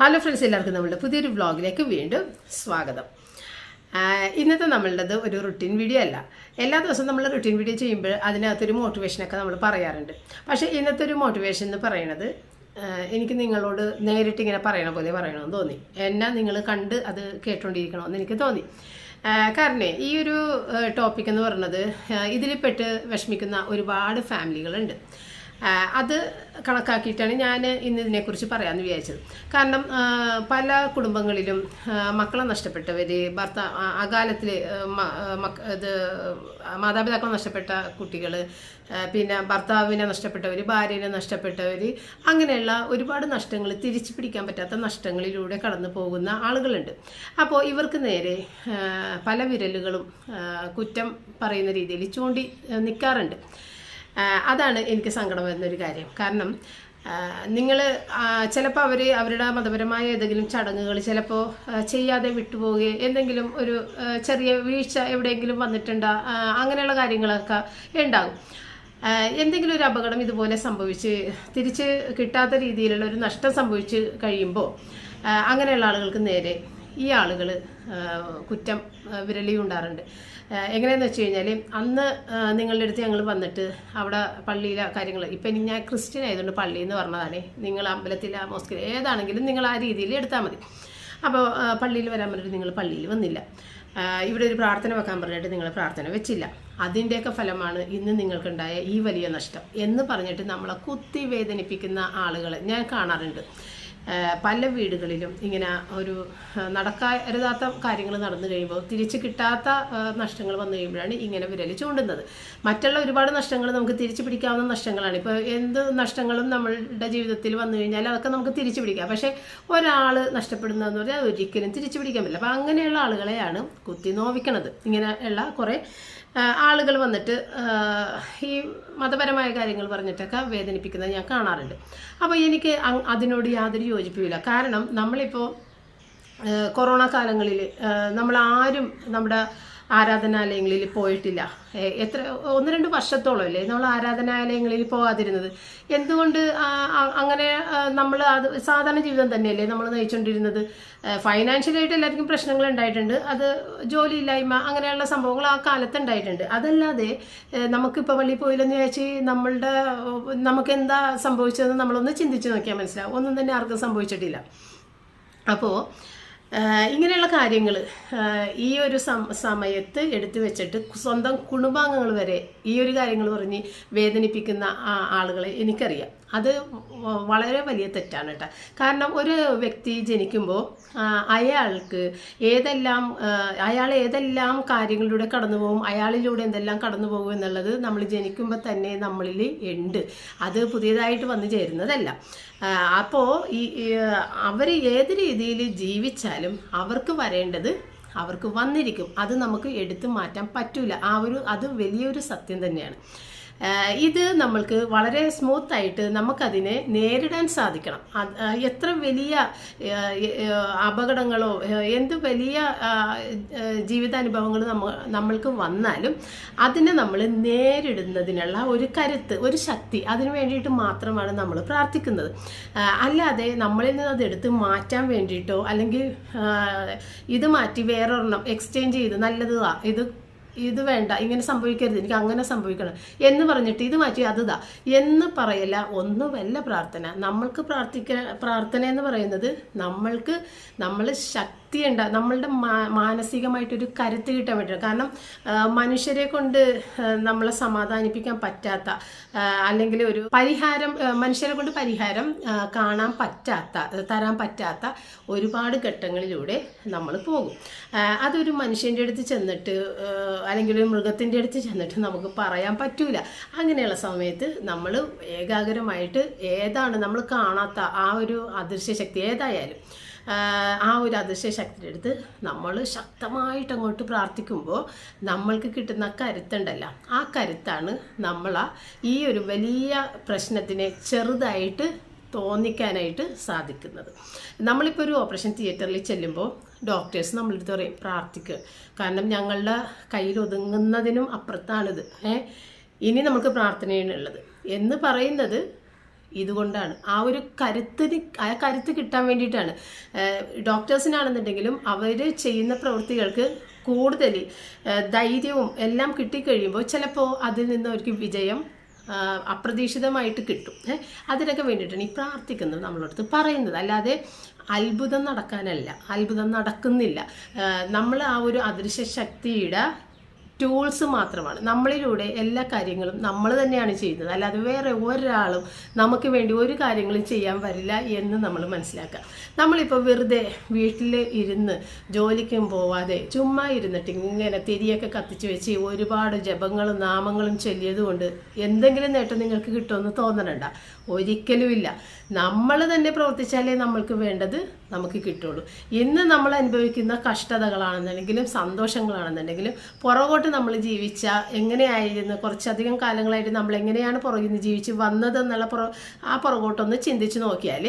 Hello friends എല്ലാവർക്കും നമ്മളുടെ പുതിയൊരു വ്ളോഗിലേക്ക് വീണ്ടും സ്വാഗതം. ഇന്നത്തെ നമ്മളുടേത് ഒരു റുട്ടീൻ വീഡിയോ അല്ല. എല്ലാ ദിവസവും നമ്മൾ റുട്ടീൻ വീഡിയോ ചെയ്യുമ്പോൾ അതിനകത്തൊരു മോട്ടിവേഷനൊക്കെ നമ്മൾ പറയാറുണ്ട്. പക്ഷേ ഇന്നത്തെ ഒരു മോട്ടിവേഷൻ എന്ന് പറയുന്നത് എനിക്ക് നിങ്ങളോട് നേരിട്ട് ഇങ്ങനെ പറയണ പോലെ പറയണമെന്ന് തോന്നി. എന്നെ നിങ്ങൾ കണ്ട് അത് കേട്ടുകൊണ്ടിരിക്കണമെന്ന് എനിക്ക് തോന്നി. കാരണം ഈ ഒരു ടോപ്പിക് എന്ന് പറയുന്നത് ഇതിൽപ്പെട്ട് വിഷമിക്കുന്ന ഒരുപാട് ഫാമിലികളുണ്ട് അത് കണക്കാക്കിയിട്ടാണ് ഞാൻ ഇന്ന് ഇതിനെക്കുറിച്ച് പറയാമെന്ന് വിചാരിച്ചത്. കാരണം പല കുടുംബങ്ങളിലും മക്കളെ നഷ്ടപ്പെട്ടവർ ഭർത്ത അകാലത്തിൽ ഇത് മാതാപിതാക്കളെ നഷ്ടപ്പെട്ട കുട്ടികൾ പിന്നെ ഭർത്താവിനെ നഷ്ടപ്പെട്ടവർ ഭാര്യനെ നഷ്ടപ്പെട്ടവർ അങ്ങനെയുള്ള ഒരുപാട് നഷ്ടങ്ങൾ തിരിച്ചു പിടിക്കാൻ പറ്റാത്ത നഷ്ടങ്ങളിലൂടെ കടന്നു പോകുന്ന ആളുകളുണ്ട്. അപ്പോൾ ഇവർക്ക് നേരെ പല വിരലുകളും കുറ്റം പറയുന്ന രീതിയിൽ ചൂണ്ടി നിൽക്കാറുണ്ട് അതാണ് എനിക്ക് സങ്കടം വരുന്നൊരു കാര്യം. കാരണം നിങ്ങൾ ചിലപ്പോൾ അവർ അവരുടെ മതപരമായ ഏതെങ്കിലും ചടങ്ങുകൾ ചിലപ്പോൾ ചെയ്യാതെ വിട്ടുപോവുകയോ എന്തെങ്കിലും ഒരു ചെറിയ വീഴ്ച എവിടെയെങ്കിലും വന്നിട്ടുണ്ട അങ്ങനെയുള്ള കാര്യങ്ങളൊക്കെ ഉണ്ടാകും. എന്തെങ്കിലും ഒരു അപകടം ഇതുപോലെ സംഭവിച്ച് തിരിച്ച് കിട്ടാത്ത രീതിയിലുള്ള ഒരു നഷ്ടം സംഭവിച്ച് കഴിയുമ്പോൾ അങ്ങനെയുള്ള ആളുകൾക്ക് നേരെ ഈ ആളുകൾ കുറ്റം വിരലിയുണ്ടാറുണ്ട്. എങ്ങനെയാന്ന് വെച്ച് കഴിഞ്ഞാൽ അന്ന് നിങ്ങളുടെ അടുത്ത് ഞങ്ങൾ വന്നിട്ട് അവിടെ പള്ളിയിലെ കാര്യങ്ങൾ ഇപ്പം ഞാൻ ക്രിസ്ത്യൻ ആയതുകൊണ്ട് പള്ളി എന്ന് പറഞ്ഞതാണേ. നിങ്ങൾ അമ്പലത്തിൽ മോസ്കിൽ ഏതാണെങ്കിലും നിങ്ങൾ ആ രീതിയിൽ എടുത്താൽ മതി. അപ്പോൾ പള്ളിയിൽ വരാൻ പറഞ്ഞിട്ട് നിങ്ങൾ പള്ളിയിൽ വന്നില്ല. ഇവിടെ ഒരു പ്രാർത്ഥന വെക്കാൻ പറഞ്ഞിട്ട് നിങ്ങൾ പ്രാർത്ഥന വെച്ചില്ല. അതിന്റെയൊക്കെ ഫലമാണ് ഇന്ന് നിങ്ങൾക്കുണ്ടായ ഈ വലിയ നഷ്ടം എന്ന് പറഞ്ഞിട്ട് നമ്മളെ കുത്തി വേദനിപ്പിക്കുന്ന ആളുകൾ ഞാൻ കാണാറുണ്ട്. പല വീടുകളിലും ഇങ്ങനെ ഒരു നടക്കരുതാത്ത കാര്യങ്ങൾ നടന്നു കഴിയുമ്പോൾ തിരിച്ച് കിട്ടാത്ത നഷ്ടങ്ങൾ വന്നു കഴിയുമ്പോഴാണ് ഇങ്ങനെ വിരൽ ചൂണ്ടുന്നത്. മറ്റുള്ള ഒരുപാട് നഷ്ടങ്ങൾ നമുക്ക് തിരിച്ചു പിടിക്കാവുന്ന നഷ്ടങ്ങളാണ്. ഇപ്പോൾ എന്ത് നഷ്ടങ്ങളും നമ്മളുടെ ജീവിതത്തിൽ വന്നു കഴിഞ്ഞാൽ അതൊക്കെ നമുക്ക് തിരിച്ചു പിടിക്കാം. പക്ഷേ ഒരാൾ നഷ്ടപ്പെടുന്നതെന്ന് പറഞ്ഞാൽ ഒരിക്കലും തിരിച്ചു പിടിക്കാൻ പറ്റില്ല. അപ്പോൾ അങ്ങനെയുള്ള ആളുകളെയാണ് കുത്തി നോവിക്കണത്. ഇങ്ങനെയുള്ള കുറേ ആളുകൾ വന്നിട്ട് ഈ മതപരമായ കാര്യങ്ങൾ പറഞ്ഞിട്ടൊക്കെ വേദനിപ്പിക്കുന്നത് ഞാൻ കാണാറുണ്ട്. അപ്പോൾ എനിക്ക് അതിനോട് യാതൊരു യോജിപ്പില്ല. കാരണം നമ്മളിപ്പോൾ കൊറോണ കാലങ്ങളിൽ നമ്മൾ ആരും നമ്മുടെ ആരാധനാലയങ്ങളിൽ പോയിട്ടില്ല. എത്ര ഒന്ന് രണ്ട് വർഷത്തോളം അല്ലേ നമ്മൾ ആരാധനാലയങ്ങളിൽ പോകാതിരുന്നത് എന്തുകൊണ്ട് അങ്ങനെ നമ്മൾ അത് സാധാരണ ജീവിതം തന്നെയല്ലേ നമ്മൾ നയിച്ചുകൊണ്ടിരുന്നത് ഫൈനാൻഷ്യലായിട്ട് എല്ലാവർക്കും പ്രശ്നങ്ങൾ ഉണ്ടായിട്ടുണ്ട്. അത് ജോലിയില്ലായ്മ അങ്ങനെയുള്ള സംഭവങ്ങൾ ആ കാലത്ത് ഉണ്ടായിട്ടുണ്ട്. അതല്ലാതെ നമുക്കിപ്പോൾ പള്ളിയിൽ പോയില്ലെന്ന് വിചാരിച്ച് നമ്മളുടെ നമുക്ക് എന്താ സംഭവിച്ചതെന്ന് നമ്മളൊന്ന് ചിന്തിച്ച് നോക്കിയാൽ മനസ്സിലാവും. ഒന്നും തന്നെ ആർക്കും സംഭവിച്ചിട്ടില്ല. അപ്പോൾ ഇങ്ങനെയുള്ള കാര്യങ്ങൾ ഈ ഒരു സമയത്ത് എടുത്തു വെച്ചിട്ട് സ്വന്തം കുടുംബാംഗങ്ങൾ വരെ ഈ ഒരു കാര്യങ്ങൾ പറഞ്ഞ് വേദനിപ്പിക്കുന്ന ആളുകളെ എനിക്കറിയാം. അത് വളരെ വലിയ തെറ്റാണ് കേട്ടോ കാരണം ഒരു വ്യക്തി ജനിക്കുമ്പോൾ അയാൾക്ക് ഏതെല്ലാം അയാൾ ഏതെല്ലാം കാര്യങ്ങളിലൂടെ കടന്നു പോകും അയാളിലൂടെ എന്തെല്ലാം കടന്നു പോകും എന്നുള്ളത് നമ്മൾ ജനിക്കുമ്പോൾ തന്നെ നമ്മളിൽ ഉണ്ട്. അത് പുതിയതായിട്ട് വന്നു ചേരുന്നതല്ല. അപ്പോൾ ഈ അവർ ഏത് രീതിയിൽ ജീവിച്ചാലും അവർക്ക് വരേണ്ടത് അവർക്ക് വന്നിരിക്കും. അത് നമുക്ക് എടുത്തു മാറ്റാൻ പറ്റില്ല ആ ഒരു അത് വലിയൊരു സത്യം തന്നെയാണ്. ഇത് നമ്മൾക്ക് വളരെ സ്മൂത്ത് ആയിട്ട് നമുക്കതിനെ നേരിടാൻ സാധിക്കണം. എത്ര വലിയ അപകടങ്ങളോ എന്ത് വലിയ ജീവിതാനുഭവങ്ങൾ നമ്മ നമ്മൾക്ക് വന്നാലും അതിനെ നമ്മൾ നേരിടുന്നതിനുള്ള ഒരു കരുത്ത് ഒരു ശക്തി അതിനു വേണ്ടിയിട്ട് മാത്രമാണ് നമ്മൾ പ്രാർത്ഥിക്കുന്നത്. അല്ലാതെ നമ്മളിൽ നിന്ന് അത് എടുത്ത് മാറ്റാൻ വേണ്ടിയിട്ടോ അല്ലെങ്കിൽ ഇത് മാറ്റി വേറൊരെണ്ണം എക്സ്ചേഞ്ച് ചെയ്ത് നല്ലതാ ഇത് ഇത് വേണ്ട ഇങ്ങനെ സംഭവിക്കരുത് എനിക്ക് അങ്ങനെ സംഭവിക്കണം എന്ന് പറഞ്ഞിട്ട് ഇത് മാറ്റി അതുതാ. എന്ന് പറയല ഒന്നുമല്ല പ്രാർത്ഥന. നമ്മൾക്ക് പ്രാർത്ഥിക്ക പ്രാർത്ഥന എന്ന് പറയുന്നത് നമ്മൾക്ക് നമ്മൾ ശക്തി ഉണ്ടാ നമ്മളുടെ മാനസികമായിട്ടൊരു കരുത്ത് കിട്ടാൻ വേണ്ടിയിട്ട് കാരണം മനുഷ്യരെ കൊണ്ട് നമ്മളെ സമാധാനിപ്പിക്കാൻ പറ്റാത്ത അല്ലെങ്കിൽ ഒരു പരിഹാരം മനുഷ്യരെ കൊണ്ട് പരിഹാരം കാണാൻ പറ്റാത്ത തരാൻ പറ്റാത്ത ഒരുപാട് ഘട്ടങ്ങളിലൂടെ നമ്മൾ പോകും. അതൊരു മനുഷ്യന്റെ അടുത്ത് ചെന്നിട്ട് അല്ലെങ്കിൽ ഒരു മൃഗത്തിന്റെ അടുത്ത് ചെന്നിട്ട് നമുക്ക് പറയാൻ പറ്റൂല. അങ്ങനെയുള്ള സമയത്ത് നമ്മൾ ഏകാഗ്രമായിട്ട് ഏതാണ് നമ്മൾ കാണാത്ത ആ ഒരു അദൃശ്യ ശക്തി ഏതായാലും ആ, ഒരു ശക്തിയുടെ അടുത്ത് നമ്മൾ ശക്തമായിട്ട് അങ്ങോട്ട് പ്രാർത്ഥിക്കുമ്പോൾ നമ്മൾക്ക് കിട്ടുന്ന കരുത്തുണ്ടല്ല. ആ കരുത്താണ് നമ്മളാ ഈ ഒരു വലിയ പ്രശ്നത്തിനെ ചെറുതായിട്ട് തോന്നിക്കാനായിട്ട് സാധിക്കുന്നത്. നമ്മളിപ്പോൾ ഒരു ഓപ്പറേഷൻ തിയേറ്ററിൽ ചെല്ലുമ്പോൾ ഡോക്ടേഴ്സ് നമ്മളെടുത്ത് പറയും പ്രാർത്ഥിക്കുക കാരണം ഞങ്ങളുടെ കയ്യിൽ ഒതുങ്ങുന്നതിനും അപ്പുറത്താണിത്. ഏ ഇനി നമുക്ക് പ്രാർത്ഥനയാണുള്ളത്. എന്ന് പറയുന്നത് ഇതുകൊണ്ടാണ്. ആ ഒരു കരുത്തിന് ആ കരുത്ത് കിട്ടാൻ വേണ്ടിയിട്ടാണ്. ഡോക്ടേഴ്സിനാണെന്നുണ്ടെങ്കിലും അവർ ചെയ്യുന്ന പ്രവൃത്തികൾക്ക് കൂടുതൽ ധൈര്യവും എല്ലാം കിട്ടിക്കഴിയുമ്പോൾ ചിലപ്പോൾ അതിൽ നിന്ന് അവർക്ക് വിജയം അപ്രതീക്ഷിതമായിട്ട് കിട്ടും. അതിനൊക്കെ വേണ്ടിയിട്ടാണ് ഈ പ്രാർത്ഥിക്കുന്നത് നമ്മളടുത്ത് പറയുന്നത്. അല്ലാതെ അത്ഭുതം നടക്കാനല്ല അത്ഭുതം നടക്കുന്നില്ല. നമ്മൾ ആ ഒരു അദൃശ്യ ശക്തിയുടെ ടൂൾസ് മാത്രമാണ്. നമ്മളിലൂടെ എല്ലാ കാര്യങ്ങളും നമ്മൾ തന്നെയാണ് ചെയ്യുന്നത്. അല്ലാതെ വേറെ ഒരാളും നമുക്ക് വേണ്ടി ഒരു കാര്യങ്ങളും ചെയ്യാൻ വരില്ല എന്ന് നമ്മൾ മനസ്സിലാക്കുക. നമ്മളിപ്പോൾ വെറുതെ വീട്ടിൽ ഇരുന്ന് ജോലിക്കും പോവാതെ ചുമ്മാ ഇരുന്നിട്ട് ഇങ്ങനെ തിരിയൊക്കെ കത്തിച്ച് വെച്ച് ഒരുപാട് ജപങ്ങളും നാമങ്ങളും ചൊല്ലിയത് കൊണ്ട് എന്തെങ്കിലും നേട്ടം നിങ്ങൾക്ക് കിട്ടുമെന്ന് തോന്നണണ്ട. ഒരിക്കലുമില്ല. നമ്മൾ തന്നെ പ്രവർത്തിച്ചാലേ നമ്മൾക്ക് വേണ്ടത് നമുക്ക് കിട്ടുള്ളൂ. ഇന്ന് നമ്മൾ അനുഭവിക്കുന്ന കഷ്ടതകളാണെന്നുണ്ടെങ്കിലും സന്തോഷങ്ങളാണെന്നുണ്ടെങ്കിലും പുറകോട്ട് നമ്മൾ ജീവിച്ച എങ്ങനെയായിരുന്നു? കുറച്ചധികം കാലങ്ങളായിട്ട് നമ്മൾ എങ്ങനെയാണ് പുറകിൽ നിന്ന് ജീവിച്ച് വന്നതെന്നുള്ള പുറ ആ പുറകോട്ടൊന്ന് ചിന്തിച്ച് നോക്കിയാൽ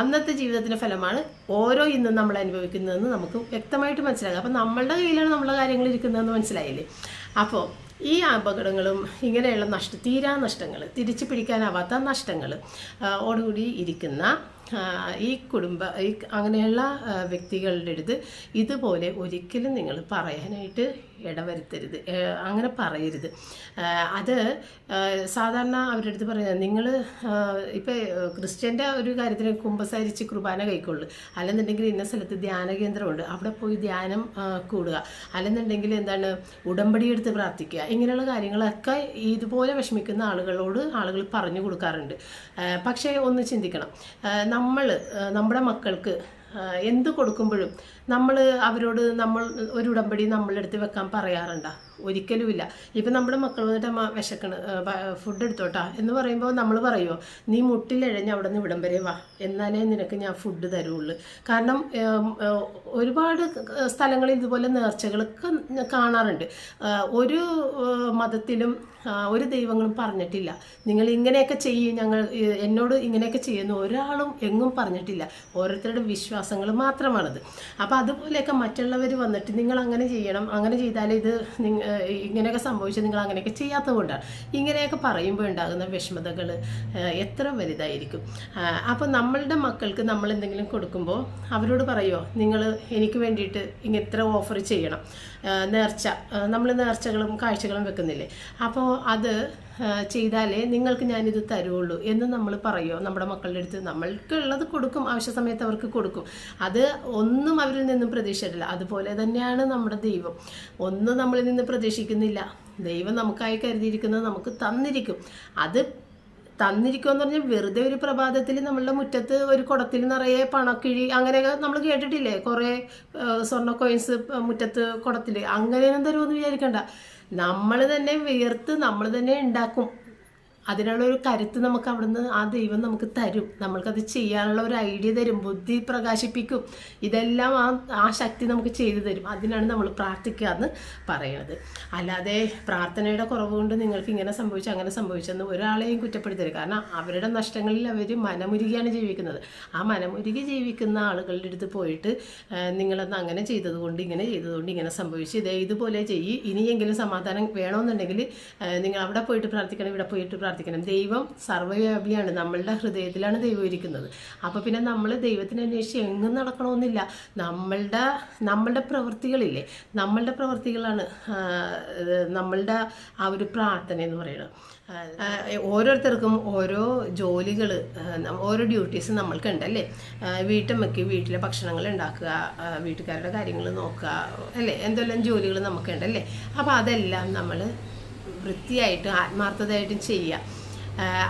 അന്നത്തെ ജീവിതത്തിന്റെ ഫലമാണ് ഓരോ ഇന്നും നമ്മൾ അനുഭവിക്കുന്നതെന്ന് നമുക്ക് വ്യക്തമായിട്ട് മനസ്സിലാകും. അപ്പം നമ്മളുടെ കയ്യിലാണ് നമ്മളെ കാര്യങ്ങൾ ഇരിക്കുന്നതെന്ന് മനസ്സിലായില്ലേ? അപ്പോൾ ഈ അപകടങ്ങളും ഇങ്ങനെയുള്ള നഷ്ട തീരാ നഷ്ടങ്ങൾ തിരിച്ചു പിടിക്കാനാവാത്ത നഷ്ടങ്ങൾ ഓടുകൂടി ഇരിക്കുന്ന ഈ കുടുംബ ഈ അങ്ങനെയുള്ള വ്യക്തികളുടെ അടുത്ത് ഇതുപോലെ ഒരിക്കലും നിങ്ങൾ പറയാനായിട്ട് ഇടവരുത്തരുത്. അങ്ങനെ പറയരുത്. അത് സാധാരണ അവരുടെ അടുത്ത് പറയുന്നത് നിങ്ങൾ ഇപ്പോൾ ക്രിസ്ത്യന്റെ ഒരു കാര്യത്തിന് കുമ്പസാരിച്ച് കുർബാന കൈക്കൊള്ളു അല്ലെന്നുണ്ടെങ്കിൽ ഇന്ന സ്ഥലത്ത് ധ്യാന കേന്ദ്രമുണ്ട്. അവിടെ പോയി ധ്യാനം കൂടുക. അല്ലെന്നുണ്ടെങ്കിൽ എന്താണ് ഉടമ്പടി എടുത്ത് പ്രാർത്ഥിക്കുക. ഇങ്ങനെയുള്ള കാര്യങ്ങളൊക്കെ ഇതുപോലെ വിഷമിക്കുന്ന ആളുകളോട് ആളുകൾ പറഞ്ഞു കൊടുക്കാറുണ്ട്. പക്ഷേ ഒന്ന് ചിന്തിക്കണം. നമ്മൾ നമ്മുടെ മക്കൾക്ക് എന്ത് കൊടുക്കുമ്പോഴും നമ്മൾ അവരോട് നമ്മൾ ഒരു ഉടമ്പടി നമ്മളെടുത്ത് വെക്കാൻ പറയാറുണ്ട. ഒരിക്കലുമില്ല. ഇപ്പം നമ്മുടെ മക്കൾ വന്നിട്ട് അമ്മ വിശക്കണ് ഫുഡ് എടുത്തോട്ടാ എന്ന് പറയുമ്പോൾ നമ്മൾ പറയുമോ നീ മുട്ടിലിഴഞ്ഞ് അവിടെ നിന്ന് ഇവിടം വരെ വാ. എന്നാലേ നിനക്ക് ഞാൻ ഫുഡ് തരുള്ളൂ. കാരണം ഒരുപാട് സ്ഥലങ്ങളിൽ ഇതുപോലെ നേർച്ചകളൊക്കെ കാണാറുണ്ട്. ഒരു മതത്തിലും ഒരു ദൈവങ്ങളും പറഞ്ഞിട്ടില്ല. നിങ്ങൾ ഇങ്ങനെയൊക്കെ ചെയ്യും ഞങ്ങൾ എന്നോട് ഇങ്ങനെയൊക്കെ ചെയ്യുന്ന. ഒരാളും എങ്ങും പറഞ്ഞിട്ടില്ല. ഓരോരുത്തരുടെ വിശ്വാസങ്ങൾ മാത്രമാണത്. അപ്പോൾ അതുപോലെയൊക്കെ മറ്റുള്ളവർ വന്നിട്ട് നിങ്ങൾ അങ്ങനെ ചെയ്യണം അങ്ങനെ ചെയ്താൽ ഇത് ഇങ്ങനെയൊക്കെ സംഭവിച്ചത് നിങ്ങൾ അങ്ങനെയൊക്കെ ചെയ്യാത്തത് കൊണ്ടാണ് ഇങ്ങനെയൊക്കെ പറയുമ്പോൾ ഉണ്ടാകുന്ന വിഷമതകൾ എത്ര വലുതായിരിക്കും. അപ്പോൾ നമ്മളുടെ മക്കൾക്ക് നമ്മൾ എന്തെങ്കിലും കൊടുക്കുമ്പോൾ അവരോട് പറയുമോ നിങ്ങൾ എനിക്ക് വേണ്ടിയിട്ട് ഇങ്ങനെ ഇത്ര ഓഫർ ചെയ്യണം. നേർച്ച നമ്മൾ നേർച്ചകളും കാഴ്ചകളും വെക്കുന്നില്ലേ? അപ്പോൾ അത് ചെയ്താലേ നിങ്ങൾക്ക് ഞാനിത് തരുള്ളൂ എന്ന് നമ്മൾ പറയുമോ നമ്മുടെ മക്കളുടെ അടുത്ത് നമ്മൾക്ക് ഉള്ളത് കൊടുക്കും ആവശ്യ സമയത്ത് അവർക്ക് കൊടുക്കും. അത് ഒന്നും അവരിൽ നിന്നും പ്രതീക്ഷിച്ചിട്ടില്ല. അതുപോലെ തന്നെയാണ് നമ്മുടെ ദൈവം. ഒന്നും നമ്മളിൽ നിന്ന് പ്രതീക്ഷിക്കുന്നില്ല. ദൈവം നമുക്കായി കരുതിയിരിക്കുന്നത് നമുക്ക് തന്നിരിക്കും. അത് തന്നിരിക്കുമെന്ന് പറഞ്ഞാൽ വെറുതെ ഒരു പ്രഭാതത്തിൽ നമ്മളുടെ മുറ്റത്ത് ഒരു കുടത്തിൽ നിറയെ പണക്കിഴി അങ്ങനെയൊക്കെ നമ്മൾ കേട്ടിട്ടില്ലേ? കുറേ സ്വർണ കോയിൻസ് മുറ്റത്ത് കുടത്തിൽ അങ്ങനെയൊന്നും തരുമെന്ന് വിചാരിക്കണ്ട. നമ്മൾ തന്നെ വിയർത്ത് നമ്മൾ തന്നെ ഉണ്ടാക്കും. അതിനുള്ള ഒരു കരുത്ത് നമുക്ക് അവിടുന്ന് ആ ദൈവം നമുക്ക് തരും. നമ്മൾക്കത് ചെയ്യാനുള്ള ഒരു ഐഡിയ തരും ബുദ്ധി പ്രകാശിപ്പിക്കും. ഇതെല്ലാം ആ ആ ശക്തി നമുക്ക് ചെയ്തു തരും. അതിനാണ് നമ്മൾ പ്രാർത്ഥിക്കുക എന്ന് പറയണത്. അല്ലാതെ പ്രാർത്ഥനയുടെ കുറവ് കൊണ്ട് നിങ്ങൾക്ക് ഇങ്ങനെ സംഭവിച്ചു അങ്ങനെ സംഭവിച്ചെന്ന് ഒരാളെയും കുറ്റപ്പെടുത്തരുത്. കാരണം അവരുടെ നഷ്ടങ്ങളിൽ അവർ മനമുരുകിയാണ് ജീവിക്കുന്നത്. ആ മനമുരുകി ജീവിക്കുന്ന ആളുകളുടെ അടുത്ത് പോയിട്ട് നിങ്ങളെന്ന് അങ്ങനെ ചെയ്തതുകൊണ്ട് ഇങ്ങനെ ചെയ്തതുകൊണ്ട് ഇങ്ങനെ സംഭവിച്ചു. ഇതേ ഇതുപോലെ ചെയ്യ്. ഇനിയെങ്കിലും സമാധാനം വേണമെന്നുണ്ടെങ്കിൽ നിങ്ങൾ അവിടെ പോയിട്ട് പ്രാർത്ഥിക്കണം ഇവിടെ പോയിട്ട് ദൈവം സർവവ്യാപിയാണ് നമ്മളുടെ ഹൃദയത്തിലാണ് ദൈവം ഇരിക്കുന്നത്. അപ്പോൾ പിന്നെ നമ്മൾ ദൈവത്തിന് അന്വേഷിച്ച് എങ്ങും നടക്കണമെന്നില്ല. നമ്മളുടെ നമ്മളുടെ പ്രവൃത്തികളില്ലേ നമ്മളുടെ പ്രവൃത്തികളാണ് നമ്മളുടെ ആ ഒരു പ്രാർത്ഥന എന്ന് പറയുന്നത്. ഓരോരുത്തർക്കും ഓരോ ജോലികൾ ഓരോ ഡ്യൂട്ടീസ് നമ്മൾക്കുണ്ട് അല്ലേ വീട്ടമ്മയ്ക്ക് വീട്ടിലെ ഭക്ഷണങ്ങൾ ഉണ്ടാക്കുക വീട്ടുകാരുടെ കാര്യങ്ങൾ നോക്കുക അല്ലേ? എന്തെല്ലാം ജോലികൾ നമുക്കുണ്ട് അല്ലേ അപ്പോൾ അതെല്ലാം നമ്മൾ വൃത്തിയായിട്ട് ആത്മാർത്ഥതയായിട്ടും ചെയ്യുക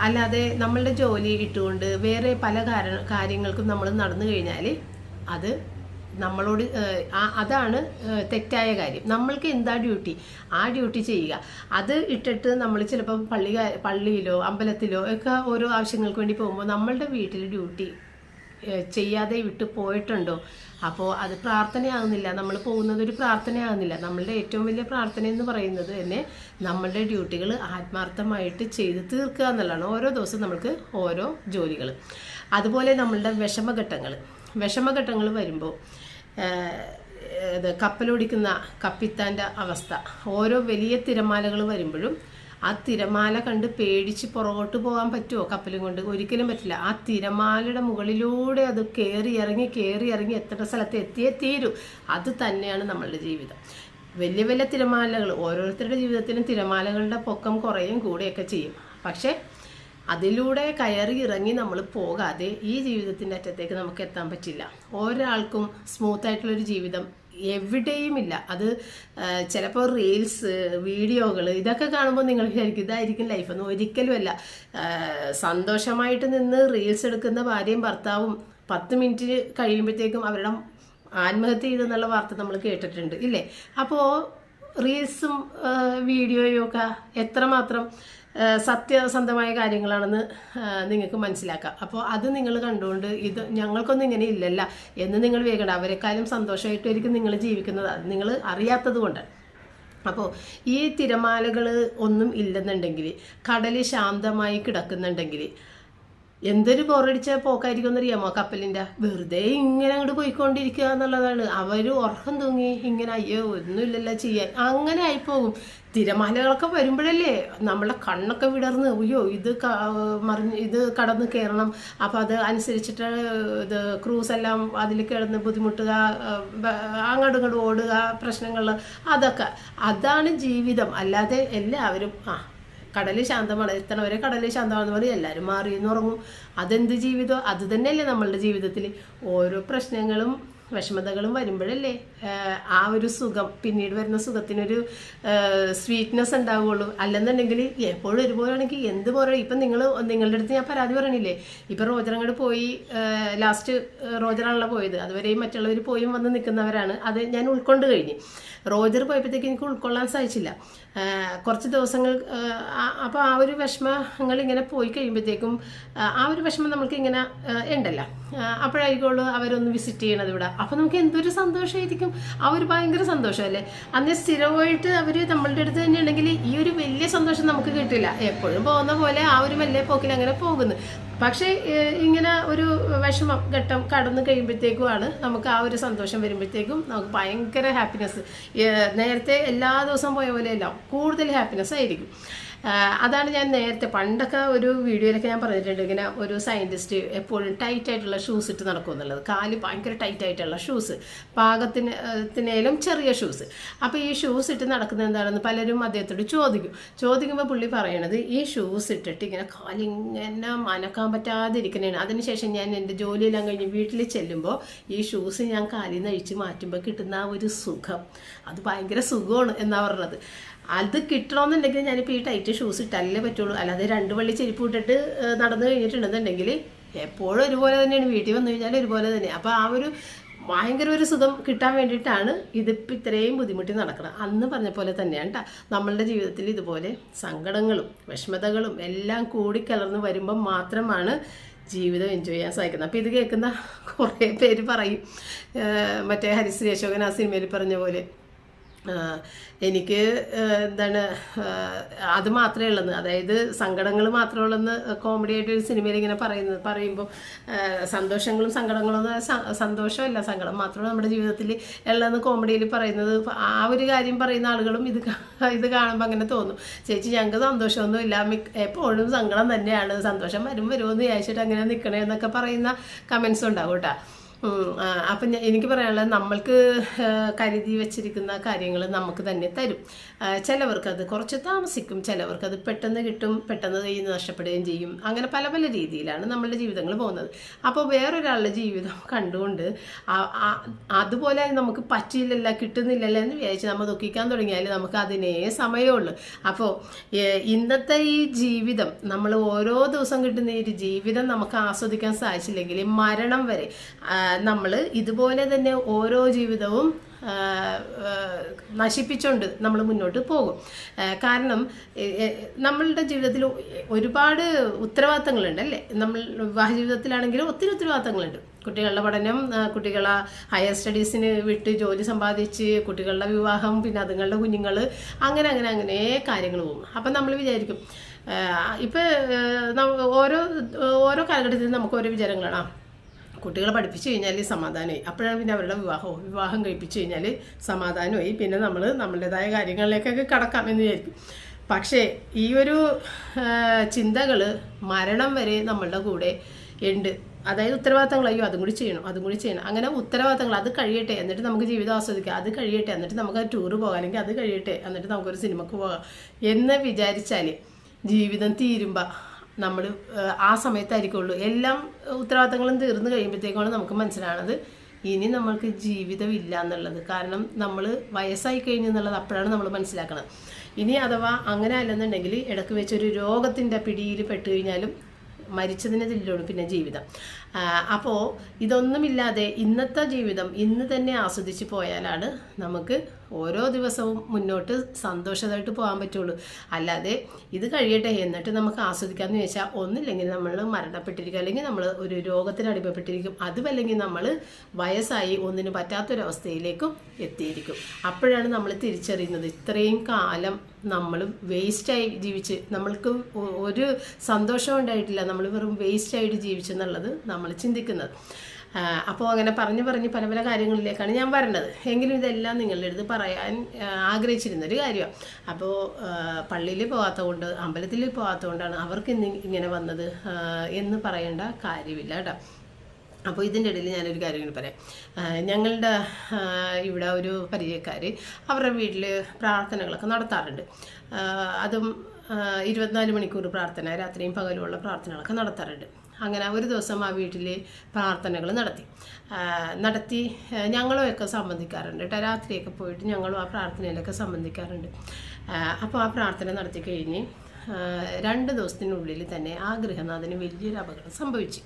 അല്ലാതെ നമ്മളുടെ ജോലി ഇട്ടുകൊണ്ട് വേറെ പല കാരണ കാര്യങ്ങൾക്കും നമ്മൾ നടന്നു കഴിഞ്ഞാൽ അത് നമ്മളോട് അതാണ് തെറ്റായ കാര്യം. നമ്മൾക്ക് എന്താ ഡ്യൂട്ടി? ആ ഡ്യൂട്ടി ചെയ്യുക. അത് ഇട്ടിട്ട് നമ്മൾ ചിലപ്പോൾ പള്ളി പള്ളിയിലോ അമ്പലത്തിലോ ഒക്കെ ഓരോ ആവശ്യങ്ങൾക്ക് വേണ്ടി പോകുമ്പോൾ നമ്മളുടെ വീട്ടിൽ ഡ്യൂട്ടി ചെയ്യാതെ വിട്ടു പോയിട്ടുണ്ടോ? അപ്പോൾ അത് പ്രാർത്ഥനയാകുന്നില്ല നമ്മൾ പോകുന്നത് ഒരു പ്രാർത്ഥനയാകുന്നില്ല നമ്മളുടെ ഏറ്റവും വലിയ പ്രാർത്ഥന എന്ന് പറയുന്നത് തന്നെ നമ്മളുടെ ഡ്യൂട്ടികൾ ആത്മാർത്ഥമായിട്ട് ചെയ്ത് തീർക്കുക എന്നുള്ളതാണ്. ഓരോ ദിവസവും നമ്മൾക്ക് ഓരോ ജോലികൾ. അതുപോലെ നമ്മളുടെ വിഷമഘട്ടങ്ങൾ. വിഷമഘട്ടങ്ങൾ വരുമ്പോൾ കപ്പലോടിക്കുന്ന കപ്പിത്താന്റെ അവസ്ഥ. ഓരോ വലിയ തിരമാലകൾ വരുമ്പോഴും ആ തിരമാല കണ്ട് പേടിച്ച് പുറകോട്ട് പോകാൻ പറ്റുമോ കപ്പലും കൊണ്ട്? ഒരിക്കലും പറ്റില്ല. ആ തിരമാലയുടെ മുകളിലൂടെ അത് കയറി ഇറങ്ങി കയറി ഇറങ്ങി എത്തേണ്ട സ്ഥലത്ത് എത്തിയേ തീരൂ. അത് തന്നെയാണ് നമ്മളുടെ ജീവിതം. വലിയ വലിയ തിരമാലകൾ ഓരോരുത്തരുടെ ജീവിതത്തിലും തിരമാലകളുടെ പൊക്കം കുറയും കൂടെയൊക്കെ ചെയ്യും. പക്ഷേ അതിലൂടെ കയറി ഇറങ്ങി നമ്മൾ പോകാതെ ഈ ജീവിതത്തിന്റെ അറ്റത്തേക്ക് നമുക്ക് എത്താൻ പറ്റില്ല. ഒരാൾക്കും സ്മൂത്തായിട്ടുള്ളൊരു ജീവിതം എവിടെയുമില്ല. അത് ചിലപ്പോൾ റീൽസ് വീഡിയോകൾ ഇതൊക്കെ കാണുമ്പോൾ നിങ്ങൾ വിചാരിക്കും ഇതായിരിക്കും ലൈഫ് എന്ന് ഒരിക്കലുമല്ല. സന്തോഷമായിട്ട് നിന്ന് റീൽസ് എടുക്കുന്ന ഭാര്യയും ഭർത്താവും പത്ത് മിനിറ്റ് കഴിയുമ്പോഴത്തേക്കും അവരുടെ ആത്മഹത്യ ചെയ്തെന്നുള്ള വാർത്ത നമ്മൾ കേട്ടിട്ടുണ്ട് ഇല്ലേ? അപ്പോൾ റീൽസും വീഡിയോയും ഒക്കെ എത്രമാത്രം സത്യസന്ധമായ കാര്യങ്ങളാണെന്ന് നിങ്ങൾക്ക് മനസ്സിലാക്കാം. അപ്പോൾ അത് നിങ്ങൾ കണ്ടുകൊണ്ട് ഇത് ഞങ്ങൾക്കൊന്നും ഇങ്ങനെ ഇല്ലല്ല. എന്ന് നിങ്ങൾ വേഗണ്ട അവരെക്കാളും സന്തോഷമായിട്ടായിരിക്കും നിങ്ങൾ ജീവിക്കുന്നത്. നിങ്ങൾ അറിയാത്തത് കൊണ്ട്. അപ്പോൾ ഈ തിരമാലകൾ ഒന്നും ഇല്ലെന്നുണ്ടെങ്കിൽ കടൽ ശാന്തമായി കിടക്കുന്നുണ്ടെങ്കിൽ എന്തൊരു ബോറടിച്ച പോക്കായിരിക്കും എന്നറിയാമോ കപ്പലിന്റെ? വെറുതെ ഇങ്ങനെ അങ്ങോട്ട് പോയിക്കൊണ്ടിരിക്കുക എന്നുള്ളതാണ്. അവർ ഉറക്കം തൂങ്ങി ഇങ്ങനെ അയ്യോ ഒന്നുമില്ലല്ലോ ചെയ്യാൻ. അങ്ങനെ ആയിപ്പോകും. തിരമാലകളൊക്കെ വരുമ്പോഴല്ലേ നമ്മളെ കണ്ണൊക്കെ വിടർന്ന് അയ്യോ ഇത് മറിഞ്ഞ് ഇത് കടന്ന് കയറണം. അപ്പോൾ അത് അനുസരിച്ചിട്ട് ഇത് ക്രൂസ് എല്ലാം അതിൽ കിടന്ന് ബുദ്ധിമുട്ടുക അങ്ങോട്ടും ഇങ്ങോട്ടും ഓടുക പ്രശ്നങ്ങൾ അതൊക്കെ. അതാണ് ജീവിതം. അല്ലാതെ എല്ലാവരും ആ കടൽ ശാന്തമാണ്. എത്തണവരെ കടൽ ശാന്തമാണെന്ന് പറയും എല്ലാവരും മാറി എന്ന് ഉറങ്ങും. അതെന്ത് ജീവിതം? അത് തന്നെയല്ലേ നമ്മളുടെ ജീവിതത്തിൽ ഓരോ പ്രശ്നങ്ങളും വിഷമതകളും വരുമ്പോഴല്ലേ ആ ഒരു സുഖം പിന്നീട് വരുന്ന സുഖത്തിനൊരു സ്വീറ്റ്നെസ് ഉണ്ടാവുകയുള്ളൂ അല്ലെന്നുണ്ടെങ്കിൽ എപ്പോഴും ഒരുപോലെ ആണെങ്കിൽ എന്ത് പോലെ ഇപ്പം നിങ്ങൾ നിങ്ങളുടെ അടുത്ത് ഞാൻ പരാതി പറയണില്ലേ ഇപ്പം റോജർ അങ്ങോട്ട് പോയി ലാസ്റ്റ് റോജറാണല്ലോ പോയത്. അതുവരെയും മറ്റുള്ളവർ പോയും വന്ന് നിൽക്കുന്നവരാണ്. അത് ഞാൻ ഉൾക്കൊണ്ട് കഴിഞ്ഞു. റോജർ പോയപ്പോഴത്തേക്ക് എനിക്ക് ഉൾക്കൊള്ളാൻ സാധിച്ചില്ല. കുറച്ച് ദിവസങ്ങൾ അപ്പോൾ ആ ഒരു വിഷമങ്ങൾ ഇങ്ങനെ പോയി കഴിയുമ്പോഴത്തേക്കും ആ ഒരു വിഷമം നമ്മൾക്ക് ഇങ്ങനെ ഉണ്ടല്ലോ. അപ്പോഴായിരിക്കുള്ളൂ അവരൊന്ന് വിസിറ്റ് ചെയ്യണത് ഇവിടെ. അപ്പോൾ നമുക്ക് എന്തൊരു സന്തോഷമായിരിക്കും ആ ഭയങ്കര സന്തോഷമല്ലേ? അന്ന് സ്ഥിരമായിട്ട് അവർ നമ്മളുടെ അടുത്ത് തന്നെ ഉണ്ടെങ്കിൽ ഈ ഒരു വലിയ സന്തോഷം നമുക്ക് കിട്ടില്ല. എപ്പോഴും പോകുന്ന പോലെ ആ ഒരു വലിയ പോക്കിൽ അങ്ങനെ പോകുന്നു. പക്ഷേ ഇങ്ങനെ ഒരു വിഷമം ഘട്ടം കടന്നു കഴിയുമ്പോഴത്തേക്കുമാണ് നമുക്ക് ആ ഒരു സന്തോഷം വരുമ്പോഴത്തേക്കും നമുക്ക് ഭയങ്കര ഹാപ്പിനെസ് നേരത്തെ എല്ലാ ദിവസവും പോയ പോലെയല്ല കൂടുതൽ ഹാപ്പിനെസ് ആയിരിക്കും. അതാണ് ഞാൻ നേരത്തെ പണ്ടൊക്കെ ഒരു വീഡിയോയിലൊക്കെ ഞാൻ പറഞ്ഞിട്ടുണ്ട് ഇങ്ങനെ ഒരു സയന്റിസ്റ്റ് എപ്പോഴും ടൈറ്റ് ആയിട്ടുള്ള ഷൂസ് ഇട്ട് നടക്കും എന്നുള്ളത്. കാൽ ഭയങ്കര ടൈറ്റ് ആയിട്ടുള്ള ഷൂസ് പാകത്തിന് ത്തിനേലും ചെറിയ ഷൂസ് അപ്പോൾ ഈ ഷൂസ് ഇട്ട് നടക്കുന്നത് എന്താണെന്ന് പലരും അദ്ദേഹത്തോട് ചോദിക്കും. ചോദിക്കുമ്പോൾ പുള്ളി പറയണത് ഈ ഷൂസ് ഇട്ടിട്ട് ഇങ്ങനെ കാലിങ്ങനെ മനക്കാൻ പറ്റാതെ ഇരിക്കണേണ് അതിനുശേഷം ഞാൻ എന്റെ ജോലിയെല്ലാം കഴിഞ്ഞ് വീട്ടിൽ ചെല്ലുമ്പോൾ ഈ ഷൂസ് ഞാൻ കാലിൽ നിന്ന് അഴിച്ച് മാറ്റുമ്പോൾ കിട്ടുന്ന ആ ഒരു സുഖം. അത് ഭയങ്കര സുഖമാണ് എന്നാണ് പറഞ്ഞത്. അത് കിട്ടണമെന്നുണ്ടെങ്കിൽ ഞാനിപ്പോൾ ഈ ടൈറ്റ് ഷൂസ് ഇട്ടാലേ പറ്റുള്ളൂ. അല്ലാതെ രണ്ട് വള്ളി ചെരുപ്പ് ഇട്ടിട്ട് നടന്നു കഴിഞ്ഞിട്ടുണ്ടെന്നുണ്ടെങ്കിൽ എപ്പോഴും ഒരുപോലെ തന്നെയാണ്. വീട്ടിൽ വന്നു കഴിഞ്ഞാൽ ഒരുപോലെ തന്നെ. അപ്പോൾ ആ ഒരു ഭയങ്കര ഒരു സുഖം കിട്ടാൻ വേണ്ടിയിട്ടാണ് ഇതിപ്പോൾ ഇത്രയും ബുദ്ധിമുട്ടി നടക്കുന്നത് അന്ന് പറഞ്ഞ പോലെ തന്നെയാണ് കേട്ടോ നമ്മളുടെ ജീവിതത്തിൽ ഇതുപോലെ സങ്കടങ്ങളും വിഷമതകളും എല്ലാം കൂടി കൂടിക്കലർന്ന് വരുമ്പം മാത്രമാണ് ജീവിതം എൻജോയ് ചെയ്യാൻ സാധിക്കുന്നത്. അപ്പോൾ ഇത് കേൾക്കുന്ന കുറേ പേര് പറയും മറ്റേ ഹരിശ്രീ അശോകൻ ആ സിനിമയിൽ പറഞ്ഞ പോലെ എനിക്ക് എന്താണ് അത് മാത്രമേ ഉള്ളത് അതായത് സങ്കടങ്ങൾ മാത്രമേ ഉള്ളെന്ന് കോമഡി ആയിട്ട് ഒരു സിനിമയിൽ ഇങ്ങനെ പറയുന്നത് പറയുമ്പോൾ സന്തോഷങ്ങളും സങ്കടങ്ങളും സന്തോഷമല്ല. സങ്കടം മാത്രമേ നമ്മുടെ ജീവിതത്തിൽ ഉള്ളതെന്ന് കോമഡിയിൽ പറയുന്നത്. ആ ഒരു കാര്യം പറയുന്ന ആളുകളും ഇത് ഇത് കാണുമ്പോൾ അങ്ങനെ തോന്നും. ചേച്ചി ഞങ്ങൾക്ക് സന്തോഷമൊന്നും ഇല്ല എപ്പോഴും സങ്കടം തന്നെയാണ്. സന്തോഷം വരും വരുമെന്ന് ചോദിച്ചിട്ട് അങ്ങനെ നിൽക്കണേ എന്നൊക്കെ പറയുന്ന കമൻസ് ഉണ്ടാവും കേട്ടോ. അപ്പം എനിക്ക് പറയാനുള്ളത് നമ്മൾക്ക് കരുതി വെച്ചിരിക്കുന്ന കാര്യങ്ങൾ നമുക്ക് തന്നെ തരും. ചിലവർക്ക് അത് കുറച്ച് താമസിക്കും ചിലവർക്ക് അത് പെട്ടെന്ന് കിട്ടും പെട്ടെന്ന് കയ്യിൽ നഷ്ടപ്പെടുകയും ചെയ്യും. അങ്ങനെ പല പല രീതിയിലാണ് നമ്മളുടെ ജീവിതങ്ങൾ പോകുന്നത്. അപ്പോൾ വേറൊരാളുടെ ജീവിതം കണ്ടുകൊണ്ട് അതുപോലെ നമുക്ക് പറ്റിയില്ലല്ല കിട്ടുന്നില്ലല്ല എന്ന് വിചാരിച്ച് നമ്മൾ ദുഃഖിക്കാൻ തുടങ്ങിയാൽ നമുക്ക് അതിനേ സമയമുള്ളൂ. അപ്പോൾ ഇന്നത്തെ ഈ ജീവിതം നമ്മൾ ഓരോ ദിവസം കിട്ടുന്ന ഈ ജീവിതം നമുക്ക് ആസ്വദിക്കാൻ സാധിച്ചില്ലെങ്കിൽ മരണം വരെ നമ്മൾ ഇതുപോലെ തന്നെ ഓരോ ജീവിതവും നശിപ്പിച്ചുകൊണ്ട് നമ്മൾ മുന്നോട്ട് പോകും. കാരണം നമ്മളുടെ ജീവിതത്തിൽ ഒരുപാട് ഉത്തരവാദിത്തങ്ങളുണ്ട് അല്ലേ? നമ്മൾ വിവാഹ ജീവിതത്തിലാണെങ്കിലും ഒത്തിരി ഉത്തരവാദിത്തങ്ങളുണ്ട്. കുട്ടികളുടെ പഠനം കുട്ടികളെ ഹയർ സ്റ്റഡീസിന് വിട്ട് ജോലി സമ്പാദിച്ച് കുട്ടികളുടെ വിവാഹം പിന്നെ അതുങ്ങളുടെ കുഞ്ഞുങ്ങൾ അങ്ങനെ അങ്ങനെ അങ്ങനെ കാര്യങ്ങൾ പോകും. അപ്പം നമ്മൾ വിചാരിക്കും ഇപ്പം ഓരോ ഓരോ കാലഘട്ടത്തിൽ നമുക്ക് ഓരോ വിചാരങ്ങളാണ്. കുട്ടികളെ പഠിപ്പിച്ചു കഴിഞ്ഞാൽ സമാധാനമായി. അപ്പോഴാണ് പിന്നെ അവരുടെ വിവാഹവും വിവാഹം കഴിപ്പിച്ചു കഴിഞ്ഞാൽ സമാധാനമായി. പിന്നെ നമ്മൾ നമ്മളുടേതായ കാര്യങ്ങളിലേക്കൊക്കെ കടക്കാം എന്ന് വിചാരിക്കും. പക്ഷേ ഈ ഒരു ചിന്തകൾ മരണം വരെ നമ്മളുടെ കൂടെ ഉണ്ട്. അതായത് ഉത്തരവാദിത്തങ്ങൾ അയ്യോ അതും കൂടി ചെയ്യണം അതും കൂടി ചെയ്യണം. അങ്ങനെ ഉത്തരവാദിത്തങ്ങൾ അത് കഴിയട്ടെ എന്നിട്ട് നമുക്ക് ജീവിതം ആസ്വദിക്കാം. അത് കഴിയട്ടെ എന്നിട്ട് നമുക്ക് ടൂറ് പോകാനെങ്കിൽ അത് കഴിയട്ടെ എന്നിട്ട് നമുക്കൊരു സിനിമക്ക് പോകാം. എന്ന് വിചാരിച്ചാൽ ജീവിതം തീരുമ്പോൾ നമ്മൾ ആ സമയത്തായിരിക്കുള്ളൂ. എല്ലാം ഉത്തരവാദിത്തങ്ങളും തീർന്നു കഴിയുമ്പോഴത്തേക്കാണ് നമുക്ക് മനസ്സിലാണത് ഇനി നമ്മൾക്ക് ജീവിതമില്ല എന്നുള്ളത് കാരണം നമ്മൾ വയസ്സായി കഴിഞ്ഞു എന്നുള്ളത് അപ്പോഴാണ് നമ്മൾ മനസ്സിലാക്കുന്നത് ഇനി അഥവാ അങ്ങനെ അല്ലെന്നുണ്ടെങ്കിൽ ഇടയ്ക്ക് വെച്ചൊരു രോഗത്തിന്റെ പിടിയിൽ പെട്ട് കഴിഞ്ഞാലും മരിച്ചതിനെ തുല്യമാണ് പിന്നെ ജീവിതം. അപ്പോൾ ഇതൊന്നുമില്ലാതെ ഇന്നത്തെ ജീവിതം ഇന്ന് തന്നെ ആസ്വദിച്ച് പോയാലാണ് നമുക്ക് ഓരോ ദിവസവും മുന്നോട്ട് സന്തോഷമായിട്ട് പോകാൻ പറ്റുള്ളൂ. അല്ലാതെ ഇത് കഴിയട്ടെ എന്നിട്ട് നമുക്ക് ആസ്വദിക്കാമെന്ന് ചോദിച്ചാൽ ഒന്നില്ലെങ്കിൽ നമ്മൾ മരണപ്പെട്ടിരിക്കും അല്ലെങ്കിൽ നമ്മൾ ഒരു രോഗത്തിന് അടിമപ്പെട്ടിരിക്കും. അതുമല്ലെങ്കിൽ നമ്മൾ വയസ്സായി ഒന്നിനും പറ്റാത്തൊരവസ്ഥയിലേക്കും എത്തിയിരിക്കും. അപ്പോഴാണ് നമ്മൾ തിരിച്ചറിയുന്നത്. ഇത്രയും കാലം നമ്മൾ വേസ്റ്റായി ജീവിച്ച് നമ്മൾക്ക് ഒരു സന്തോഷം ഉണ്ടായിട്ടില്ല. നമ്മൾ വെറും വേസ്റ്റായിട്ട് ജീവിച്ചെന്നുള്ളത് നമ്മൾ ചിന്തിക്കുന്നത്. അപ്പോൾ അങ്ങനെ പറഞ്ഞു പറഞ്ഞ് പല പല കാര്യങ്ങളിലേക്കാണ് ഞാൻ വരേണ്ടത് എങ്കിലും ഇതെല്ലാം നിങ്ങളുടെ അടുത്ത് പറയാൻ ആഗ്രഹിച്ചിരുന്നൊരു കാര്യമാണ് അപ്പോൾ പള്ളിയിൽ പോകാത്ത കൊണ്ട് അമ്പലത്തിൽ പോകാത്ത കൊണ്ടാണ് അവർക്ക് ഇന്ന് ഇങ്ങനെ വന്നത് എന്ന് പറയേണ്ട കാര്യമില്ല കേട്ടോ. അപ്പോൾ ഇതിന്റെ ഇടയിൽ ഞാനൊരു കാര്യം കൂടി പറയാം. ഞങ്ങളുടെ ഇവിടെ ഒരു പരിചയക്കാർ അവരുടെ വീട്ടിൽ പ്രാർത്ഥനകളൊക്കെ നടത്താറുണ്ട്. അതും ഇരുപത്തിനാല് മണിക്കൂർ പ്രാർത്ഥന രാത്രിയും പകലുമുള്ള പ്രാർത്ഥനകളൊക്കെ നടത്താറുണ്ട്. അങ്ങനെ ഒരു ദിവസം ആ വീട്ടിൽ പ്രാർത്ഥനകൾ നടത്തി. നടത്തി ഞങ്ങളുമൊക്കെ സംബന്ധിക്കാറുണ്ട് കേട്ടോ രാത്രിയൊക്കെ പോയിട്ട് ഞങ്ങളും ആ പ്രാർത്ഥനയിലൊക്കെ സംബന്ധിക്കാറുണ്ട്. അപ്പോൾ ആ പ്രാർത്ഥന നടത്തി കഴിഞ്ഞ് രണ്ട് ദിവസത്തിനുള്ളിൽ തന്നെ ആ ഗൃഹനാഥന് വലിയൊരു അപകടം സംഭവിച്ചു.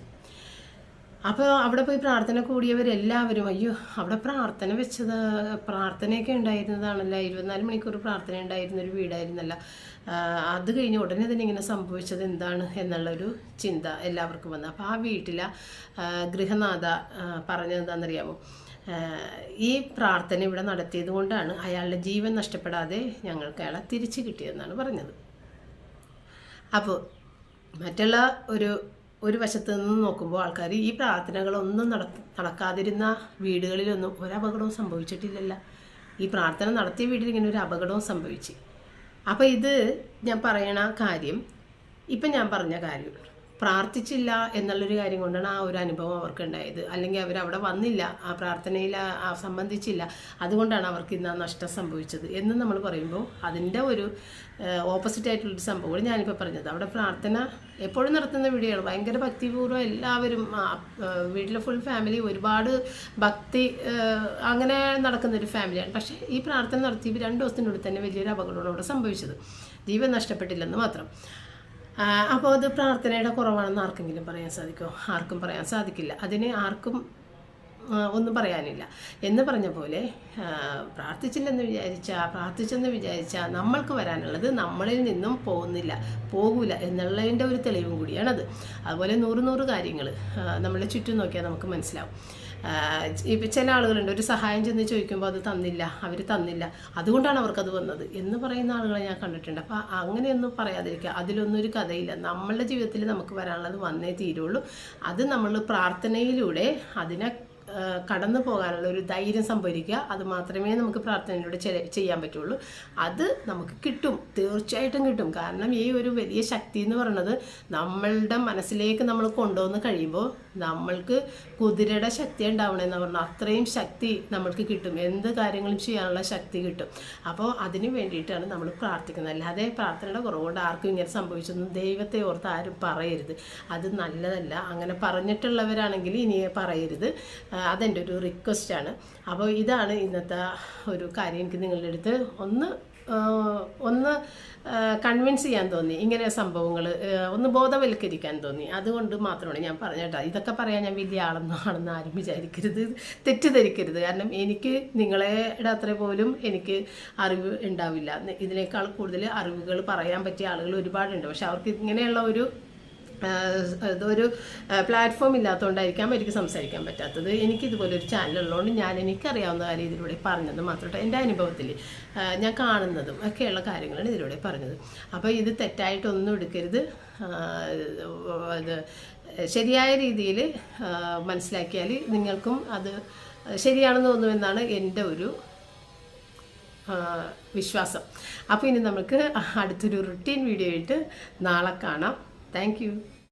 അപ്പോൾ അവിടെ പോയി പ്രാർത്ഥന കൂടിയവരെല്ലാവരും അയ്യോ അവിടെ പ്രാർത്ഥന വെച്ചത് പ്രാർത്ഥനയൊക്കെ ഉണ്ടായിരുന്നതാണല്ലോ? ഇരുപത്തിനാല് മണിക്കൂർ പ്രാർത്ഥന ഉണ്ടായിരുന്ന ഒരു വീടായിരുന്നല്ല. അത് കഴിഞ്ഞ് ഉടനെ തന്നെ ഇങ്ങനെ സംഭവിച്ചത് എന്താണ്? എന്നുള്ളൊരു ചിന്ത എല്ലാവർക്കും വന്നു. അപ്പോൾ ആ വീട്ടിലെ ഗൃഹനാഥ പറഞ്ഞത് എന്താണെന്നറിയാമോ? ഈ പ്രാർത്ഥന ഇവിടെ നടത്തിയത് കൊണ്ടാണ് അയാളുടെ ജീവൻ നഷ്ടപ്പെടാതെ ഞങ്ങൾക്ക് അയാളെ തിരിച്ചു കിട്ടിയതെന്നാണ് പറഞ്ഞത്. അപ്പോൾ മറ്റുള്ള ഒരു ഒരു വശത്ത് നിന്ന് നോക്കുമ്പോൾ ആൾക്കാർ ഈ പ്രാർത്ഥനകളൊന്നും നട നടക്കാതിരുന്ന വീടുകളിലൊന്നും ഒരപകടവും സംഭവിച്ചിട്ടില്ലല്ല. ഈ പ്രാർത്ഥന നടത്തിയ വീട്ടിൽ ഇങ്ങനെ ഒരു അപകടവും സംഭവിച്ചു. അപ്പോൾ ഇത് ഞാൻ പറയണ കാര്യം ഇപ്പം ഞാൻ പറഞ്ഞ കാര്യം. പ്രാർത്ഥിച്ചില്ല എന്നുള്ളൊരു കാര്യം കൊണ്ടാണ് ആ ഒരു അനുഭവം അവർക്ക് ഉണ്ടായത് അല്ലെങ്കിൽ അവർ അവിടെ വന്നില്ല ആ പ്രാർത്ഥനയിൽ സംബന്ധിച്ചില്ല. അതുകൊണ്ടാണ് അവർക്ക് ഇന്ന് ആ നഷ്ടം സംഭവിച്ചത്. എന്ന് നമ്മൾ പറയുമ്പോൾ അതിന്റെ ഒരു ഓപ്പോസിറ്റ് ആയിട്ടുള്ളൊരു സംഭവമാണ് ഞാനിപ്പോൾ പറഞ്ഞത്. അവിടെ പ്രാർത്ഥന എപ്പോഴും നടത്തുന്ന വീടുകൾ ഭയങ്കര ഭക്തിപൂർവം എല്ലാവരും വീട്ടിലെ ഫുൾ ഫാമിലി ഒരുപാട് ഭക്തി അങ്ങനെ നടക്കുന്ന ഒരു ഫാമിലിയാണ് പക്ഷേ ഈ പ്രാർത്ഥന നടത്തി രണ്ട് ദിവസത്തിനുള്ളിൽ തന്നെ വലിയൊരു അപകടമാണ് അവിടെ സംഭവിച്ചത്. ജീവൻ നഷ്ടപ്പെട്ടില്ലെന്ന് മാത്രം. അപ്പോൾ അത് പ്രാർത്ഥനയുടെ കുറവാണെന്ന് ആർക്കെങ്കിലും പറയാൻ സാധിക്കുമോ ആർക്കും പറയാൻ സാധിക്കില്ല. അതിന് ആർക്കും ഒന്നും പറയാനില്ല. എന്ന് പറഞ്ഞ പോലെ പ്രാർത്ഥിച്ചില്ലെന്ന് വിചാരിച്ചാൽ പ്രാർത്ഥിച്ചെന്ന് വിചാരിച്ചാൽ നമ്മൾക്ക് വരാനുള്ളത് നമ്മളിൽ നിന്നും പോകുന്നില്ല പോകില്ല എന്നുള്ളതിന്റെ ഒരു തെളിവും കൂടിയാണത്. അതുപോലെ നൂറ് നൂറ് കാര്യങ്ങൾ നമ്മളെ ചുറ്റും നോക്കിയാൽ നമുക്ക് മനസ്സിലാവും. ചില ആളുകളുണ്ട് ഒരു സഹായം ചെന്ന് ചോദിക്കുമ്പോൾ അത് തന്നില്ല അവർ തന്നില്ല. അതുകൊണ്ടാണ് അവർക്കത് വന്നത്. എന്ന് പറയുന്ന ആളുകളെ ഞാൻ കണ്ടിട്ടുണ്ട്. അപ്പോൾ അങ്ങനെയൊന്നും പറയാതിരിക്കുക. അതിലൊന്നും ഒരു കഥയില്ല. നമ്മളുടെ ജീവിതത്തിൽ നമുക്ക് വരാനുള്ളത് വന്നേ തീരുള്ളൂ. അത് നമ്മൾ പ്രാർത്ഥനയിലൂടെ അതിനെ കടന്നു പോകാനുള്ള ഒരു ധൈര്യം സംഭരിക്കുക. അത് മാത്രമേ നമുക്ക് പ്രാർത്ഥനയിലൂടെ ചെയ്യാൻ പറ്റുള്ളൂ. അത് നമുക്ക് കിട്ടും. തീർച്ചയായിട്ടും കിട്ടും. കാരണം ഈ ഒരു വലിയ ശക്തി എന്ന് പറയുന്നത് നമ്മളുടെ മനസ്സിലേക്ക് നമ്മൾ കൊണ്ടുവന്ന് കഴിയുമ്പോൾ നമ്മൾക്ക് കുതിരയുടെ ശക്തി ഉണ്ടാവണമെന്ന് പറഞ്ഞാൽ അത്രയും ശക്തി നമ്മൾക്ക് കിട്ടും. എന്ത് കാര്യങ്ങളും ചെയ്യാനുള്ള ശക്തി കിട്ടും. അപ്പോൾ അതിന് വേണ്ടിയിട്ടാണ് നമ്മൾ പ്രാർത്ഥിക്കുന്നത്. അല്ലാതെ പ്രാർത്ഥനയുടെ കുറവുകൊണ്ട് ആർക്കും ഇങ്ങനെ സംഭവിച്ചൊന്നും ദൈവത്തെ ഓർത്ത് ആരും പറയരുത്. അത് നല്ലതല്ല. അങ്ങനെ പറഞ്ഞിട്ടുള്ളവരാണെങ്കിൽ ഇനി പറയരുത്. അതെന്റെ ഒരു റിക്വസ്റ്റാണ് അപ്പോൾ ഇതാണ് ഇന്നത്തെ ഒരു കാര്യം എനിക്ക് നിങ്ങളുടെ അടുത്ത് ഒന്ന് ഒന്ന് കൺവിൻസ് ചെയ്യാൻ തോന്നി. ഇങ്ങനെ സംഭവങ്ങൾ ഒന്ന് ബോധവൽക്കരിക്കാൻ തോന്നി. അതുകൊണ്ട് മാത്രമാണ് ഞാൻ പറഞ്ഞേട്ടാ ഇതൊക്കെ പറയാൻ ഞാൻ വലിയ ആളെന്നോ ആണെന്ന് ആരും വിചാരിക്കരുത്. തെറ്റിദ്ധരിക്കരുത്. കാരണം എനിക്ക് നിങ്ങളുടെ അത്ര പോലും എനിക്ക് അറിവ് ഉണ്ടാവില്ല. ഇതിനേക്കാൾ കൂടുതൽ അറിവുകൾ പറയാൻ പറ്റിയ ആളുകൾ ഒരുപാടുണ്ട്. പക്ഷെ അവർക്ക് ഇങ്ങനെയുള്ള ഒരു ഇതൊരു പ്ലാറ്റ്ഫോം ഇല്ലാത്തതുകൊണ്ടായിരിക്കാം എനിക്ക് സംസാരിക്കാൻ പറ്റാത്തത്. എനിക്കിതുപോലെ ഒരു ചാനലുള്ളതുകൊണ്ട് ഞാൻ എനിക്കറിയാവുന്ന കാര്യം ഇതിലൂടെ പറഞ്ഞത് മാത്രമല്ല എന്റെ അനുഭവത്തിൽ ഞാൻ കാണുന്നതും ഒക്കെയുള്ള കാര്യങ്ങളാണ് ഇതിലൂടെ പറഞ്ഞത്. അപ്പോൾ ഇത് തെറ്റായിട്ടൊന്നും എടുക്കരുത്. അത് ശരിയായ രീതിയിൽ മനസ്സിലാക്കിയാൽ നിങ്ങൾക്കും അത് ശരിയാണെന്ന് തോന്നുമെന്നാണ് എന്റെ ഒരു വിശ്വാസം. അപ്പോൾ ഇനി നമുക്ക് അടുത്തൊരു റുട്ടീൻ വീഡിയോ ആയിട്ട് നാളെ കാണാം. Thank you.